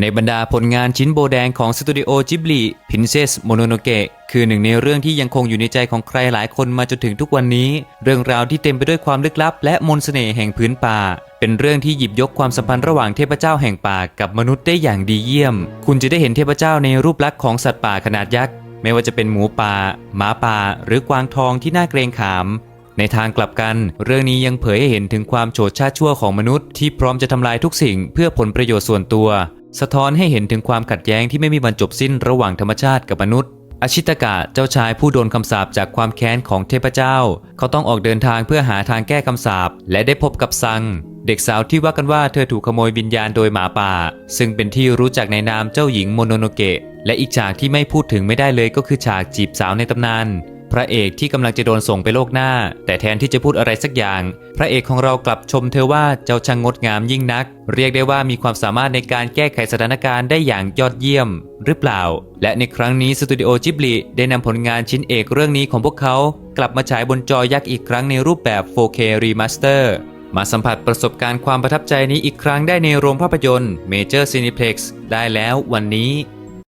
ในบรรดาผลงานชิ้นโบแดงของสตูดิโอจิบลิ Princess Mononoke คือหนึ่งในเรื่องที่ยังคงอยู่ในใจของใครหลายคนมาจนถึงทุกวันนี้ เรื่องราวที่เต็มไปด้วยความลึกลับ และมนต์เสน่ห์แห่งพื้นป่า เป็นเรื่องที่หยิบยกความสัมพันธ์ระหว่างเทพเจ้าแห่งป่ากับมนุษย์ได้อย่างดีเยี่ยม คุณจะได้เห็นเทพเจ้าในรูปลักษณ์ของสัตว์ป่าขนาดยักษ์ไม่ว่าจะเป็นหมูป่าหมาป่า หรือกวางทองที่น่าเกรงขามในทางกลับกัน เรื่องนี้ยังเผยให้เห็นถึงความโฉดชาติชั่วของมนุษย์ที่พร้อมจะทำลายทุกสิ่งเพื่อผลประโยชน์ส่วนตัว สะท้อนให้เห็นถึงความขัดแย้งที่ไม่มีวันจบสิ้นระหว่างธรรมชาติกับมนุษย์ อชิตกะเจ้าชายผู้โดนคำสาปจากความแค้นของเทพเจ้า เขาต้องออกเดินทางเพื่อหาทางแก้คำสาปและได้พบกับซัง เด็กสาวที่ว่ากันว่าเธอถูกขโมยวิญญาณโดยหมาป่า ซึ่งเป็นที่รู้จักในนามเจ้าหญิงโมโนโนเกะและอีกฉากที่ไม่พูดถึงไม่ได้เลยก็คือฉากจีบสาวในตำนาน พระเอกที่กำลังจะโดนส่งไปโลกหน้า แต่แทนที่จะพูดอะไรสักอย่าง พระเอกของเรากลับชมเธอว่าเจ้าช่างงดงามยิ่งนัก เรียกได้ว่ามีความสามารถในการแก้ไขสถานการณ์ได้อย่างยอดเยี่ยม หรือเปล่า และในครั้งนี้สตูดิโอจิบลิได้นำผลงานชิ้นเอกเรื่องนี้ของพวกเขา กลับมาฉายบนจอยักษ์อีกครั้งในรูปแบบ 4K Remaster มาสัมผัสประสบการณ์ความประทับใจนี้อีกครั้งได้ในโรงภาพยนตร์ Major Cineplex ได้แล้ววันนี้